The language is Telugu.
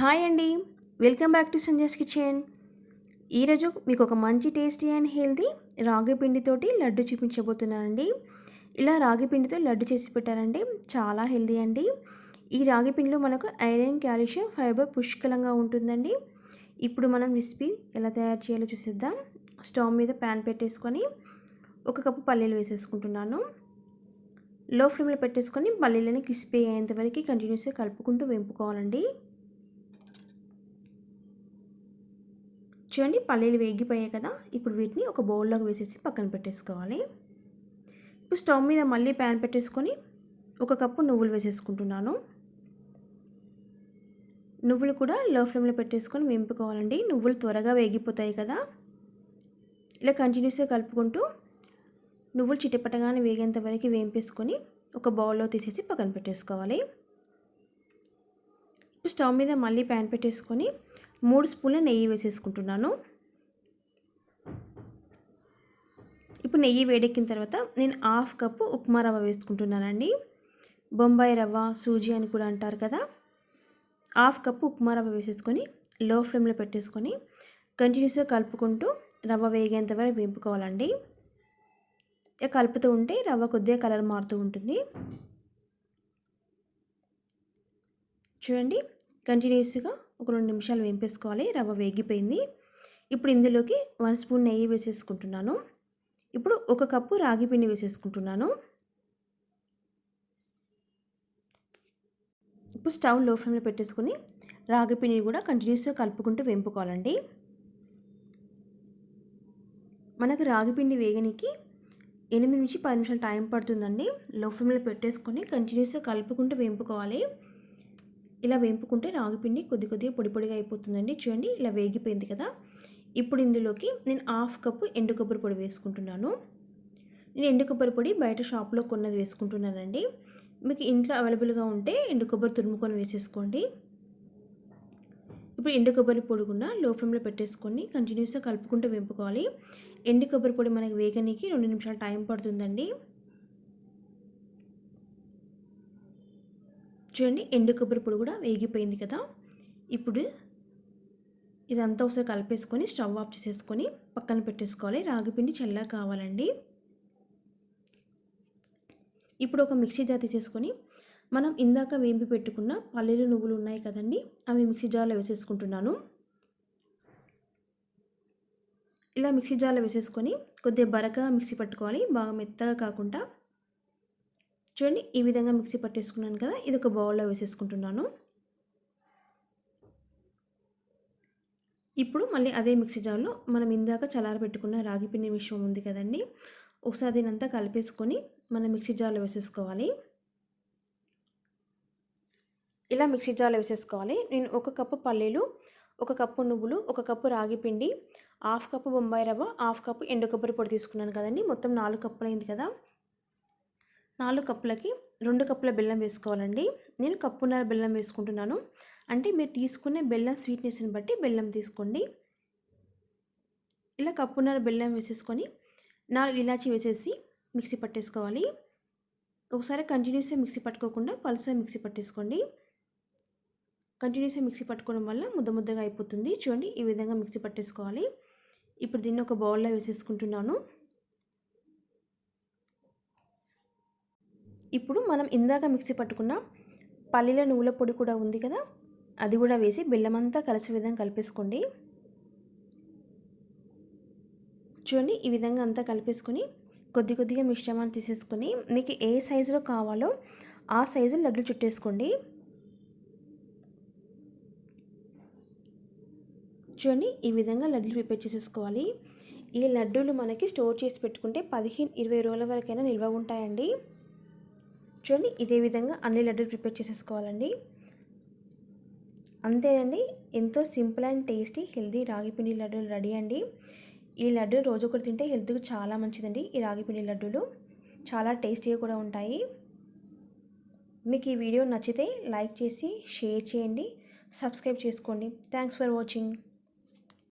హాయ్ అండి. Welcome back to Sanjay's kitchen. ఈరోజు మీకు ఒక మంచి టేస్టీ అండ్ హెల్తీ రాగి పిండితోటి లడ్డు చూపించబోతున్నానండి. ఇలా రాగి పిండితో లడ్డు చేసి పెట్టారండి చాలా హెల్తీ అండి. ఈ రాగి పిండిలో మనకు ఐరన్ క్యాల్షియం ఫైబర్ పుష్కలంగా ఉంటుందండి. ఇప్పుడు మనం రెసిపీ ఎలా తయారు చేయాలో చూసేద్దాం. స్టవ్ మీద ప్యాన్ పెట్టేసుకొని ఒక కప్పు పల్లీలు వేసేసుకుంటున్నాను. లో ఫ్లేమ్లో పెట్టేసుకొని పల్లీలని క్రిస్పీ అయ్యేంత వరకు కంటిన్యూస్గా కలుపుకుంటూ వేపుకోవాలండి. చూడండి పల్లీలు వేగిపోయాయి కదా. ఇప్పుడు వీటిని ఒక బౌల్లోకి వేసేసి పక్కన పెట్టేసుకోవాలి. ఇప్పుడు స్టవ్ మీద మళ్ళీ ప్యాన్ పెట్టేసుకొని ఒక కప్పు నువ్వులు వేసేసుకుంటున్నాను. నువ్వులు కూడా లో ఫ్లేమ్లో పెట్టేసుకొని వేంపుకోవాలండి. నువ్వులు త్వరగా వేగిపోతాయి కదా. ఇలా కంటిన్యూస్గా కలుపుకుంటూ నువ్వులు చిట్టపట్టగానే వేగేంత వరకు వేంపేసుకొని ఒక బౌల్లో తీసేసి పక్కన పెట్టేసుకోవాలి. ఇప్పుడు స్టవ్ మీద మళ్ళీ ప్యాన్ పెట్టేసుకొని మూడు స్పూన్ల నెయ్యి వేసేసుకుంటున్నాను. ఇప్పుడు నెయ్యి వేడెక్కిన తర్వాత నేను హాఫ్ కప్పు ఉప్మా రవ్వ వేసుకుంటున్నానండి. బొంబాయి రవ్వ సూజీ అని కూడా అంటారు కదా. హాఫ్ కప్పు ఉప్మా రవ్వ వేసేసుకొని లో ఫ్లేమ్లో పెట్టేసుకొని కంటిన్యూస్గా కలుపుకుంటూ రవ్వ వేగేంత వరకు వేపుకోవాలండి. కలుపుతూ ఉంటే రవ్వ కొద్దిగా కలర్ మారుతూ ఉంటుంది. చూడండి కంటిన్యూస్గా ఒక రెండు నిమిషాలు వేంపేసుకోవాలి. రవ్వ వేగిపోయింది. ఇప్పుడు ఇందులోకి వన్ స్పూన్ నెయ్యి వేసేసుకుంటున్నాను. ఇప్పుడు ఒక కప్పు రాగి పిండి వేసేసుకుంటున్నాను. ఇప్పుడు స్టవ్లో ఫ్లేమ్లో పెట్టేసుకొని రాగి పిండిని కూడా కంటిన్యూస్గా కలుపుకుంటూ వేంపుకోవాలండి. మనకు రాగి పిండి వేగనికి ఎనిమిది నుంచి పది నిమిషాలు టైం పడుతుందండి. లో ఫ్లేమ్లో పెట్టేసుకొని కంటిన్యూస్గా కలుపుకుంటూ వేంపుకోవాలి. ఇలా వేంపుకుంటే రాగిపిండి కొద్ది కొద్దిగా పొడి పొడిగా అయిపోతుందండి. చూడండి ఇలా వేగిపోయింది కదా. ఇప్పుడు ఇందులోకి నేను హాఫ్ కప్పు ఎండు కొబ్బరి పొడి వేసుకుంటున్నాను. నేను ఎండు కొబ్బరి పొడి బయట షాప్లో కొన్నది వేసుకుంటున్నానండి. మీకు ఇంట్లో అవైలబుల్గా ఉంటే ఎండు కొబ్బరి తురుముకొని వేసేసుకోండి. ఇప్పుడు ఎండు కొబ్బరి పొడి కూడా లో ఫ్లేమ్లో పెట్టేసుకొని కంటిన్యూస్గా కలుపుకుంటూ వేపుకోవాలి. ఎండు కొబ్బరి పొడి మనకి వేగనికి రెండు నిమిషాలు టైం పడుతుందండి. చూడండి ఎండు కొబ్బరి పొడి కూడా వేగిపోయింది కదా. ఇప్పుడు ఇదంతా ఒకసారి కలిపేసుకొని స్టవ్ ఆఫ్ చేసేసుకొని పక్కన పెట్టేసుకోవాలి. రాగిపిండి చల్లగా కావాలండి. ఇప్పుడు ఒక మిక్సీ జార్ తీసేసుకొని మనం ఇందాక వేంపి పెట్టుకున్న పల్లీలు నువ్వులు ఉన్నాయి కదండి అవి మిక్సీ జార్లో వేసేసుకుంటున్నాను. ఇలా మిక్సీ జార్లో వేసేసుకొని కొద్దిగా బరకగా మిక్సీ పట్టుకోవాలి. బాగా మెత్తగా కాకుండా చూడండి ఈ విధంగా మిక్సీ పట్టేసుకున్నాను కదా ఇది ఒక బౌల్లో వేసేసుకుంటున్నాను. ఇప్పుడు మళ్ళీ అదే మిక్సీ జార్లో మనం ఇందాక చల్లారబెట్టుకున్న రాగి పిండి మిశ్రమం ఉంది కదండి ఒకసారి దీనంతా కలిపేసుకొని మనం మిక్సీ జార్లో వేసేసుకోవాలి. ఇలా మిక్సీ జార్లో వేసేసుకోవాలి. నేను ఒక కప్పు పల్లీలు ఒక కప్పు నువ్వులు ఒక కప్పు రాగి పిండి హాఫ్ కప్పు బొంబాయి రవ్వ హాఫ్ కప్పు ఎండు కొబ్బరి పొడి తీసుకున్నాను కదండి మొత్తం నాలుగు కప్పులు అయింది కదా. నాలుగు కప్పులకి రెండు కప్పుల బెల్లం వేసుకోవాలండి. నేను కప్పున్నర బెల్లం వేసుకుంటున్నాను. అంటే మీరు తీసుకునే బెల్లం స్వీట్నెస్ని బట్టి బెల్లం తీసుకోండి. ఇలా కప్పున్నర బెల్లం వేసేసుకొని నాలుగు ఇలాచి వేసేసి మిక్సీ పట్టేసుకోవాలి. ఒకసారి కంటిన్యూస్గా మిక్సీ పట్టుకోకుండా పల్సర్ మిక్సీ పట్టేసుకోండి. కంటిన్యూస్గా మిక్సీ పట్టుకోవడం వల్ల ముద్ద ముద్దగా అయిపోతుంది. చూడండి ఈ విధంగా మిక్సీ పట్టేసుకోవాలి. ఇప్పుడు దీన్ని ఒక బౌల్లో వేసేసుకుంటున్నాను. ఇప్పుడు మనం ఇందాక మిక్సీ పట్టుకున్న పల్లీల నువ్వుల పొడి కూడా ఉంది కదా అది కూడా వేసి బెల్లం అంతా కలిసే విధంగా కలిపేసుకోండి. చూడండి ఈ విధంగా అంతా కలిపేసుకొని కొద్ది కొద్దిగా మిశ్రమాన్ని తీసేసుకొని మీకు ఏ సైజులో కావాలో ఆ సైజు లడ్లు చుట్టేసుకోండి. చూడండి ఈ విధంగా లడ్లు ప్రిపేర్ చేసేసుకోవాలి. ఈ లడ్డూలు మనకి స్టోర్ చేసి పెట్టుకుంటే పదిహేను ఇరవై రోజుల వరకైనా నిల్వ ఉంటాయండి. చూడండి ఇదే విధంగా అన్ని లడ్డూలు ప్రిపేర్ చేసేసుకోవాలండి. అంతేనండి ఎంతో సింపుల్ అండ్ టేస్టీ హెల్దీ రాగిపిండి లడ్డూలు రెడీ అండి. ఈ లడ్డు రోజు ఒకటి తింటే హెల్త్కి చాలా మంచిదండి ఈ రాగిపిండి లడ్డూలు. చాలా టేస్టీగా కూడా ఉంటాయి. మీకు ఈ వీడియో నచ్చితే లైక్ చేసి షేర్ చేయండి. సబ్స్క్రైబ్ చేసుకోండి. Thanks for watching.